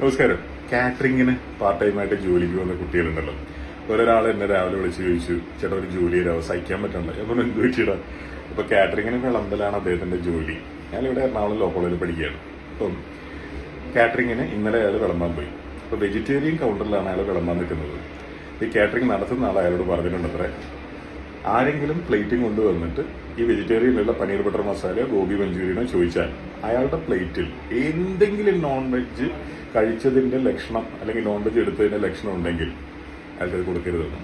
നമസ്കാരം. കാറ്ററിങ്ങിന് പാർട്ട് ടൈമായിട്ട് ജോലിക്ക് വന്ന കുട്ടികളുണ്ടല്ലോ. ഒരാൾ എന്നെ രാവിലെ വിളിച്ച് ചോദിച്ചു ചേട്ടാ ഒരു ജോലി തരാമോ സഹിക്കാൻ പറ്റണ്ട എന്നോട് എന്ത് ചോദിച്ചിടാ ഇപ്പൊ കാറ്ററിങ്ങിന് വിളമ്പലാണ് അദ്ദേഹത്തിന്റെ ജോലി. ഞാൻ ഇവിടെ എറണാകുളം ലോ കോളേജിൽ പഠിക്കുകയാണ്. അപ്പം കാറ്ററിങ്ങിന് ഇന്നലെ അയാൾ വിളമ്പാൻ പോയി. അപ്പൊ വെജിറ്റേറിയൻ കൗണ്ടറിലാണ് അയാൾ വിളമ്പാൻ നിൽക്കുന്നത്. ഈ കാറ്ററിംഗ് നടത്തുന്ന ആൾ അയാളോട് പറഞ്ഞിട്ടുണ്ടത്രേ ആരെങ്കിലും പ്ലേറ്റിംഗ് കൊണ്ടുവന്നിട്ട് ഈ വെജിറ്റേറിയനിലുള്ള പനീർ ബട്ടർ മസാല ഗോബി മഞ്ചൂരിയനോ ചോദിച്ചാൽ അയാളുടെ പ്ലേറ്റിൽ എന്തെങ്കിലും നോൺ വെജ് കഴിച്ചതിന്റെ ലക്ഷണം അല്ലെങ്കിൽ നോൺ വെജ് എടുത്തതിന്റെ ലക്ഷണം ഉണ്ടെങ്കിൽ അയാൾക്കത് കൊടുക്കരുതെന്ന്.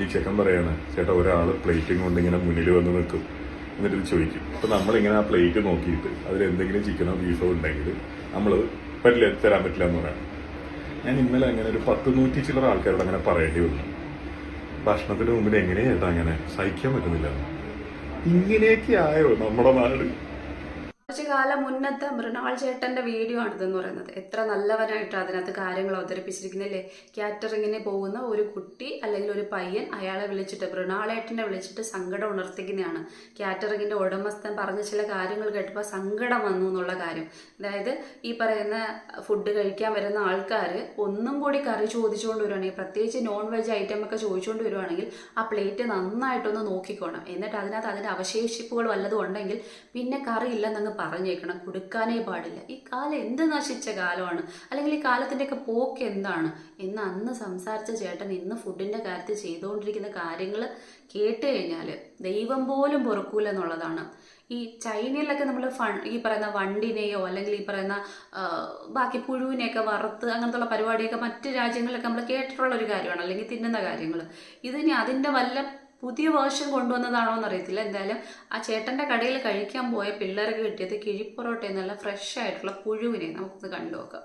ഈ ചെക്കൻ പറയാണ് ചേട്ടാ ഒരാൾ പ്ലേറ്റും കൊണ്ട് ഇങ്ങനെ മുന്നിൽ വന്ന് നിൽക്കും. എന്നിട്ട് ചോദിക്കും. അപ്പൊ നമ്മളിങ്ങനെ ആ പ്ലേറ്റ് നോക്കിയിട്ട് അതിൽ എന്തെങ്കിലും ചിക്കനോ ബീഫോ ഉണ്ടെങ്കിൽ നമ്മൾ പറ്റില്ല തരാൻ പറ്റില്ല എന്ന് പറയാം ഞാൻ ഇന്നലെ അങ്ങനെ ഒരു പത്ത് നൂറ്റി ചില്ലറ ആൾക്കാരോട് അങ്ങനെ പറയേണ്ടി വന്നു. ഭക്ഷണത്തിന് മുമ്പിൽ എങ്ങനെയാ അങ്ങനെ സഹിക്കാൻ പറ്റുന്നില്ല? ഇങ്ങനെയൊക്കെ ആയോ നമ്മുടെ നാട്? കുറച്ച് കാലം മുന്നത്തെ മൃണാൾ ചേട്ടന്റെ വീഡിയോ ആണിതെന്ന് പറയുന്നത്. എത്ര നല്ലവനായിട്ട് അതിനകത്ത് കാര്യങ്ങൾ അവതരിപ്പിച്ചിരിക്കുന്നില്ലേ കാറ്ററിങ്ങിന് പോകുന്ന ഒരു കുട്ടി അല്ലെങ്കിൽ ഒരു പയ്യൻ അയാളെ വിളിച്ചിട്ട് മൃണാളേട്ടനെ വിളിച്ചിട്ട് സങ്കടം ഉണർത്തിക്കുന്നതാണ്. കാറ്ററിങ്ങിന്റെ ഉടമസ്ഥൻ പറഞ്ഞ ചില കാര്യങ്ങൾ കേട്ടപ്പോൾ സങ്കടം വന്നു എന്നുള്ള കാര്യം. അതായത് ഈ പറയുന്ന ഫുഡ് കഴിക്കാൻ വരുന്ന ആൾക്കാർ ഒന്നും കൂടി കറി ചോദിച്ചുകൊണ്ട് വരുവാണെങ്കിൽ പ്രത്യേകിച്ച് നോൺ വെജ് ഐറ്റം ഒക്കെ ചോദിച്ചുകൊണ്ട് വരുവാണെങ്കിൽ ആ പ്ലേറ്റ് നന്നായിട്ടൊന്ന് നോക്കിക്കോണം. എന്നിട്ട് അതിനകത്ത് അതിന്റെ അവശേഷിപ്പുകൾ വല്ലതും ഉണ്ടെങ്കിൽ പിന്നെ കറി ഇല്ലെന്നങ്ങ് പറഞ്ഞേക്കണം. കൊടുക്കാനേ പാടില്ല. ഈ കാലം എന്ത് നശിച്ച കാലമാണ്? അല്ലെങ്കിൽ ഈ കാലത്തിന്റെയൊക്കെ പോക്ക് എന്താണ്? എന്ന് അന്ന് സംസാരിച്ച ചേട്ടൻ ഇന്ന് ഫുഡിന്റെ കാര്യത്തിൽ ചെയ്തുകൊണ്ടിരിക്കുന്ന കാര്യങ്ങൾ കേട്ട് കഴിഞ്ഞാൽ ദൈവം പോലും പൊറുക്കൂല എന്നുള്ളതാണ്. ഈ ചൈനയിലൊക്കെ നമ്മൾ ഫൺ ഈ പറയുന്ന വണ്ടിനെയോ അല്ലെങ്കിൽ ഈ പറയുന്ന ബാക്കി പുഴുവിനെയൊക്കെ വറുത്ത് അങ്ങനത്തുള്ള പരിപാടിയൊക്കെ മറ്റ് രാജ്യങ്ങളിലൊക്കെ നമ്മൾ കേട്ടിട്ടുള്ള ഒരു കാര്യമാണ്. അല്ലെങ്കിൽ തിന്നുന്ന കാര്യങ്ങൾ ഇതിനി അതിന്റെ വല്ല പുതിയ വേർഷൻ കൊണ്ടുവന്നതാണോ എന്നറിയത്തില്ല എന്തായാലും ആ ചേട്ടന്റെ കടയിൽ കഴിക്കാൻ പോയ പിള്ളേർക്ക് കിട്ടിയത് കിഴിപ്പൊറോട്ട എന്നുള്ള ഫ്രഷ് ആയിട്ടുള്ള പുഴുവിനെ നമുക്കൊന്ന് കണ്ടു നോക്കാം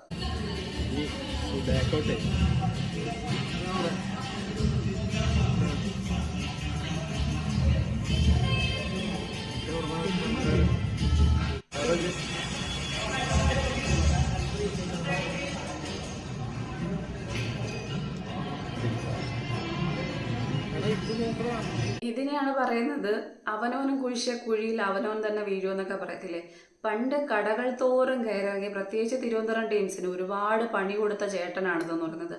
ഇതിനെയാണ് പറയുന്നത് അവനവനും കുഴിച്ച കുഴിയിൽ അവനവൻ തന്നെ വീഴുമെന്നൊക്കെ പറയത്തില്ലേ? പണ്ട് കടകൾ തോറും കയറിറങ്ങി പ്രത്യേകിച്ച് തിരുവനന്തപുരം ടീംസിന് ഒരുപാട് പണി കൊടുത്ത ചേട്ടനാണിതെന്ന് പറയുന്നത്.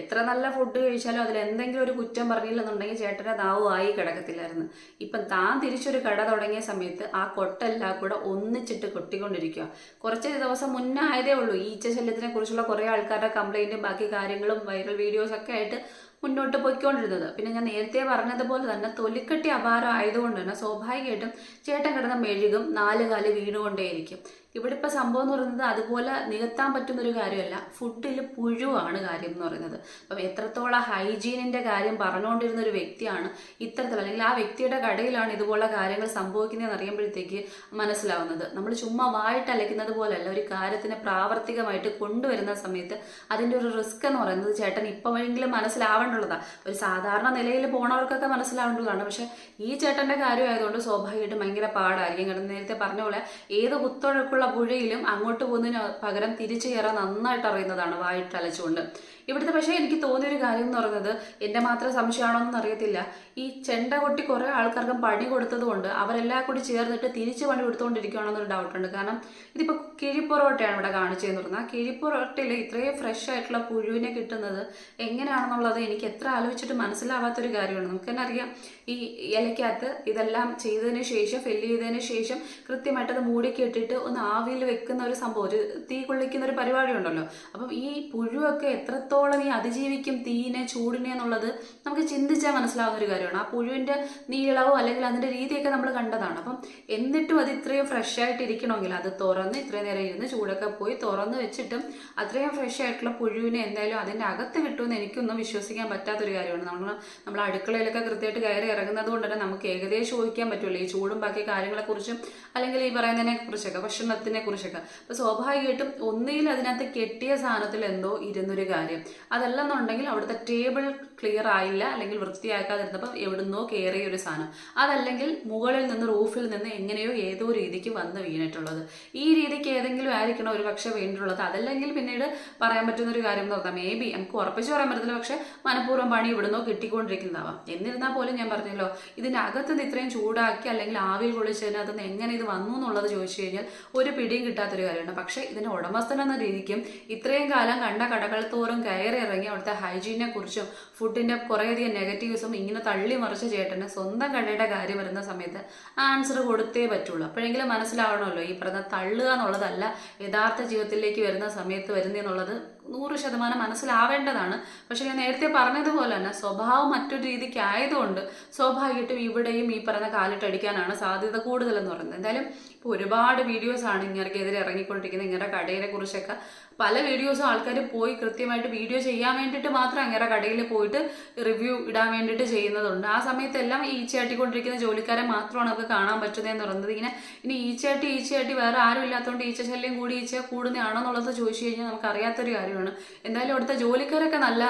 എത്ര നല്ല ഫുഡ് കഴിച്ചാലും അതിൽ എന്തെങ്കിലും ഒരു കുറ്റം പറഞ്ഞില്ലെന്നുണ്ടെങ്കിൽ ചേട്ടന്റെ നാവ് ആയി കിടക്കത്തില്ലായിരുന്നു. ഇപ്പം താൻ തിരിച്ചൊരു കട തുടങ്ങിയ സമയത്ത് ആ കൊട്ടെല്ലാം കൂടെ ഒന്നിച്ചിട്ട് കൊട്ടിക്കൊണ്ടിരിക്കുക കുറച്ച് ദിവസം മുന്നേ ആയതേ ഉള്ളൂ. ഈച്ച ശല്യത്തിനെ കുറിച്ചുള്ള കുറേ ആൾക്കാരുടെ കംപ്ലൈന്റും ബാക്കി കാര്യങ്ങളും വൈറൽ വീഡിയോസൊക്കെ ആയിട്ട് മുന്നോട്ട് പോയിക്കൊണ്ടിരുന്നത്. പിന്നെ ഞാൻ നേരത്തെ പറഞ്ഞതുപോലെ തന്നെ തൊലിക്കെട്ടി അപാരം ആയതുകൊണ്ട് തന്നെ സ്വാഭാവികമായിട്ടും ചേട്ടൻ കിടന്ന മെഴുകും നാല് കാൽ വീണുകൊണ്ടേയിരിക്കും. ഇവിടെ ഇപ്പോൾ സംഭവം എന്ന് പറയുന്നത് അതുപോലെ നികത്താൻ പറ്റുന്ന ഒരു കാര്യമല്ല. ഫുഡിൽ പുഴുവാണ് കാര്യം എന്ന് പറയുന്നത്. അപ്പം എത്രത്തോളം ഹൈജീനിന്റെ കാര്യം പറഞ്ഞുകൊണ്ടിരുന്ന ഒരു വ്യക്തിയാണ് ഇത്തരത്തിൽ അല്ലെങ്കിൽ ആ വ്യക്തിയുടെ കടയിലാണ് ഇതുപോലുള്ള കാര്യങ്ങൾ സംഭവിക്കുന്നതെന്ന് അറിയുമ്പോഴത്തേക്ക് മനസ്സിലാവുന്നത്. നമ്മൾ ചുമ്മാ വായിട്ട് അലയ്ക്കുന്നത് പോലെയല്ല ഒരു കാര്യത്തിനെ പ്രാവർത്തികമായിട്ട് കൊണ്ടുവരുന്ന സമയത്ത് അതിന്റെ ഒരു റിസ്ക് എന്ന് പറയുന്നത് ചേട്ടൻ ഇപ്പോഴെങ്കിലും മനസ്സിലാവേണ്ടുള്ളതാണ് ഒരു സാധാരണ നിലയിൽ പോണവർക്കൊക്കെ മനസ്സിലാവേണ്ടതാണ് പക്ഷെ ഈ ചേട്ടന്റെ കാര്യമായതുകൊണ്ട് സ്വാഭാവികമായിട്ടും ഭയങ്കര പാടായിരിക്കും. കാരണം നേരത്തെ പറഞ്ഞ പോലെ ഏത് കുത്തൊഴുക്കുള്ള പുഴയിലും അങ്ങോട്ട് പോകുന്നതിന് പകരം തിരിച്ചു കയറാൻ നന്നായിട്ട് അറിയുന്നതാണ് വായിട്ട് അലച്ചുകൊണ്ട് ഇവിടുത്തെ പക്ഷേ എനിക്ക് തോന്നിയൊരു കാര്യം എന്ന് പറയുന്നത് എന്റെ മാത്രം സംശയമാണോ എന്ന് അറിയത്തില്ല. ഈ ചെണ്ട കൊട്ടി കുറേ ആൾക്കാർക്ക് പണി കൊടുത്തതുകൊണ്ട് അവരെല്ലാം കൂടി ചേർന്നിട്ട് തിരിച്ച് പണി കൊടുത്തുകൊണ്ടിരിക്കുകയാണെന്നൊരു ഡൗട്ടുണ്ട് കാരണം ഇതിപ്പോൾ കിഴിപ്പൊറോട്ടയാണ് ഇവിടെ കാണിച്ചതെന്ന് പറഞ്ഞാൽ കിഴിപ്പൊറോട്ടയിൽ ഇത്രയും ഫ്രഷ് ആയിട്ടുള്ള പുഴുവിനെ കിട്ടുന്നത് എങ്ങനെയാണെന്നുള്ളത് എനിക്ക് എത്ര ആലോചിച്ചിട്ട് മനസ്സിലാവാത്തൊരു കാര്യമാണ്. നമുക്ക് തന്നെ അറിയാം ഈ ഇലയ്ക്കകത്ത് ഇതെല്ലാം ചെയ്തതിന് ശേഷം ഫില്ല് ചെയ്തതിന് ശേഷം കൃത്യമായിട്ട് അത് മൂടിക്കെട്ടിട്ട് ഒന്ന് ആവിയിൽ വെക്കുന്ന ഒരു സംഭവം ഒരു തീ കൊള്ളിക്കുന്ന ഒരു പരിപാടി ഉണ്ടല്ലോ. അപ്പം ഈ പുഴുവൊക്കെ എത്രത്തോളം ഈ അതിജീവിക്കും തീയിനെ ചൂടിനെ എന്നുള്ളത് നമുക്ക് ചിന്തിച്ചാൽ മനസ്സിലാവുന്ന ഒരു കാര്യമാണ്. ആ പുഴുവിന്റെ നീളവും അല്ലെങ്കിൽ അതിന്റെ രീതിയൊക്കെ നമ്മൾ കണ്ടതാണ്. അപ്പം എന്നിട്ടും അത് ഇത്രയും ഫ്രഷ് ആയിട്ട് ഇരിക്കണമെങ്കിൽ അത് തുറന്ന് ഇത്രയും നേരം ഇരുന്ന് ചൂടൊക്കെ പോയി തുറന്ന് വെച്ചിട്ടും അത്രയും ഫ്രഷ് ആയിട്ടുള്ള പുഴുവിനെ എന്തായാലും അതിന്റെ അകത്ത് കിട്ടുമെന്ന് എനിക്കൊന്നും വിശ്വസിക്കാൻ പറ്റാത്തൊരു കാര്യമാണ്. നമ്മൾ നമ്മൾ അടുക്കളയിലൊക്കെ കൃത്യമായിട്ട് കയറി ഇറങ്ങുന്നത് കൊണ്ട് തന്നെ നമുക്ക് ഏകദേശം ഊഹിക്കാൻ പറ്റുമല്ലോ ഈ ചൂടും ബാക്കി കാര്യങ്ങളെക്കുറിച്ചും അല്ലെങ്കിൽ ഈ പറയുന്നതിനെ കുറിച്ചൊക്കെ ഭക്ഷണത്തിനെ കുറിച്ചൊക്കെ അപ്പോൾ സ്വാഭാവികമായിട്ടും ഒന്നുകിൽ അതിനകത്ത് കെട്ടിയ സാധനത്തിൽ എന്തോ ഇരുന്നൊരു കാര്യം. അതല്ലെന്നുണ്ടെങ്കിൽ അവിടുത്തെ ടേബിൾ ക്ലിയർ ആയില്ല അല്ലെങ്കിൽ വൃത്തിയാക്കാതിരുന്നപ്പോൾ എവിടുന്നോ കയറിയ ഒരു സാധനം. അതല്ലെങ്കിൽ മുകളിൽ നിന്ന് റൂഫിൽ നിന്ന് എങ്ങനെയോ ഏതോ രീതിക്ക് വന്ന് വീണിട്ടുള്ളത്. ഈ രീതിക്ക് ഏതെങ്കിലും ആയിരിക്കണം ഒരു പക്ഷേ വീണിട്ടുള്ളത്. അതല്ലെങ്കിൽ പിന്നീട് പറയാൻ പറ്റുന്ന ഒരു കാര്യം എന്ന് പറഞ്ഞാൽ മേ ബി നമുക്ക് ഉറപ്പിച്ച് പറയാൻ പറ്റത്തില്ല പക്ഷേ മനഃപൂർവം പണി ഇവിടുന്നോ കിട്ടിക്കൊണ്ടിരിക്കുന്നതാവാം. എന്നിരുന്നാൽ പോലും ഞാൻ പറഞ്ഞ പറഞ്ഞല്ലോ ഇതിന്റെ അകത്തുനിന്ന് ഇത്രയും ചൂടാക്കി അല്ലെങ്കിൽ ആവിൽ കൊള്ളിച്ചതിന് അതൊന്ന് എങ്ങനെ ഇത് വന്നു എന്നുള്ളത് ചോദിച്ചു കഴിഞ്ഞാൽ ഒരു പിടിയും കിട്ടാത്തൊരു കാര്യമാണ്. പക്ഷേ ഇതിന്റെ ഉടമസ്ഥൻ എന്ന രീതിക്കും ഇത്രയും കാലം കണ്ട കടകൾ തോറും കയറി ഇറങ്ങി അവിടുത്തെ ഹൈജീനെ കുറിച്ചും ഫുഡിന്റെ കുറേയധികം നെഗറ്റീവ്സും ഇങ്ങനെ തള്ളി മറിച്ച ചേട്ടന് സ്വന്തം കടയുടെ കാര്യം വരുന്ന സമയത്ത് ആൻസർ കൊടുത്തേ പറ്റുള്ളൂ. അപ്പോഴെങ്കിലും മനസ്സിലാവണമല്ലോ ഈ പറഞ്ഞ തള്ളുക എന്നുള്ളതല്ല യഥാർത്ഥ ജീവിതത്തിലേക്ക് വരുന്ന സമയത്ത് വരുന്നെന്നുള്ളത് നൂറ് ശതമാനം മനസ്സിലാവേണ്ടതാണ്. പക്ഷെ ഞാൻ നേരത്തെ പറഞ്ഞതുപോലെ തന്നെ സ്വഭാവം മറ്റൊരു രീതിക്ക് ആയതുകൊണ്ട് സ്വാഭാവികമായിട്ടും ഇവിടെയും ഈ പറഞ്ഞ കാലിട്ടടിക്കാനാണ് സാധ്യത കൂടുതലെന്ന് പറയുന്നത്. എന്തായാലും ഇപ്പോൾ ഒരുപാട് വീഡിയോസാണ് ഇങ്ങനെക്കെതിരെ ഇറങ്ങിക്കൊണ്ടിരിക്കുന്നത് ഇങ്ങനെ കടയെ കുറിച്ചൊക്കെ. പല വീഡിയോസും ആൾക്കാർ പോയി കൃത്യമായിട്ട് വീഡിയോ ചെയ്യാൻ വേണ്ടിയിട്ട് മാത്രം അങ്ങേറെ കടയിൽ പോയിട്ട് റിവ്യൂ ഇടാൻ വേണ്ടിയിട്ട് ചെയ്യുന്നതുണ്ട്. ആ സമയത്തെല്ലാം ഈ ഈച്ചയാട്ടിക്കൊണ്ടിരിക്കുന്ന ജോലിക്കാരെ മാത്രമാണ് നമുക്ക് കാണാൻ പറ്റുന്നതെന്ന് പറയുന്നത്. ഇങ്ങനെ ഇനി ഈച്ചയാട്ടി ഈച്ചയാട്ടി വേറെ ആരും ഇല്ലാത്തതുകൊണ്ട് ഈച്ച ശല്യം കൂടി ഈച്ച കൂടുന്നതാണോ എന്നുള്ളത് ചോദിച്ചു കഴിഞ്ഞാൽ നമുക്ക് അറിയാത്തൊരു കാര്യമാണ്. എന്തായാലും അവിടുത്തെ ജോലിക്കാരൊക്കെ നല്ല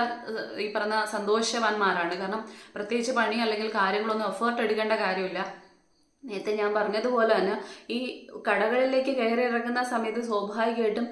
ഈ പറഞ്ഞ സന്തോഷവാന്മാരാണ്. കാരണം പ്രത്യേകിച്ച് പണി അല്ലെങ്കിൽ കാര്യങ്ങളൊന്നും എഫേർട്ട് എടുക്കേണ്ട കാര്യമില്ല. നേരത്തെ ഞാൻ പറഞ്ഞതുപോലെ തന്നെ ഈ കടകളിലേക്ക് കയറി ഇറങ്ങുന്ന സമയത്ത് സ്വാഭാവികമായിട്ടും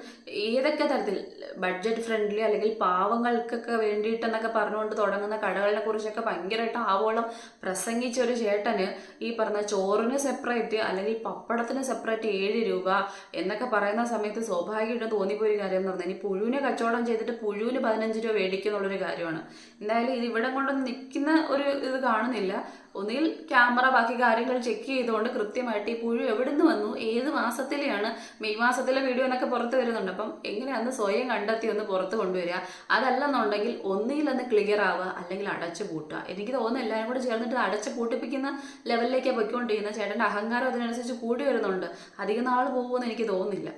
ഏതൊക്കെ തരത്തിൽ ബഡ്ജറ്റ് ഫ്രണ്ട്ലി അല്ലെങ്കിൽ പാവങ്ങൾക്കൊക്കെ വേണ്ടിയിട്ടെന്നൊക്കെ പറഞ്ഞുകൊണ്ട് തുടങ്ങുന്ന കടകളെ കുറിച്ചൊക്കെ ഭയങ്കരമായിട്ട് ആവോളം പ്രസംഗിച്ച ഒരു ചേട്ടന് ഈ പറഞ്ഞ ചോറിന് സെപ്പറേറ്റ് അല്ലെങ്കിൽ പപ്പടത്തിന് സെപ്പറേറ്റ് ഏഴ് രൂപ എന്നൊക്കെ പറയുന്ന സമയത്ത് സ്വാഭാവികമായിട്ടും തോന്നിപ്പോയി കാര്യം എന്ന് പറഞ്ഞാൽ ഇനി പുഴുവിനെ കച്ചവടം ചെയ്തിട്ട് പുഴുവിന് പതിനഞ്ച് രൂപ മേടിക്കുന്നുള്ളൊരു കാര്യമാണ്. എന്തായാലും ഇത് ഇവിടെ കൊണ്ടൊന്നും നിൽക്കുന്ന ഒരു ഇത് കാണുന്നില്ല. ഒന്നുകിൽ ക്യാമറ ബാക്കി കാര്യങ്ങൾ ചെക്ക് ചെയ്തുകൊണ്ട് കൃത്യമായിട്ട് ഈ പുഴു എവിടെ നിന്ന് വന്നു? ഏത് മാസത്തിലെയാണ്? മെയ് മാസത്തിലെ വീഡിയോ എന്നൊക്കെ പുറത്ത് വരുന്നുണ്ട്. അപ്പം എങ്ങനെയാന്ന് സ്വയം കണ്ടെത്തി ഒന്ന് പുറത്ത് കൊണ്ടുവരിക? അതല്ലെന്നുണ്ടെങ്കിൽ ഒന്നിൽ ഒന്ന് ക്ലിയർ ആവുക അല്ലെങ്കിൽ അടച്ചു പൂട്ടുക. എനിക്ക് തോന്നുന്നു എല്ലാവരും കൂടെ ചേർന്നിട്ട് അടച്ചു പൂട്ടിപ്പിക്കുന്ന ലെവലിലേക്കാണ് പൊയ്ക്കൊണ്ടിരിക്കുന്നത് ചേട്ടന്റെ അഹങ്കാരം അതിനനുസരിച്ച് കൂടി വരുന്നുണ്ട്. അധികം നാൾ പോകുമെന്ന് എനിക്ക് തോന്നുന്നില്ല.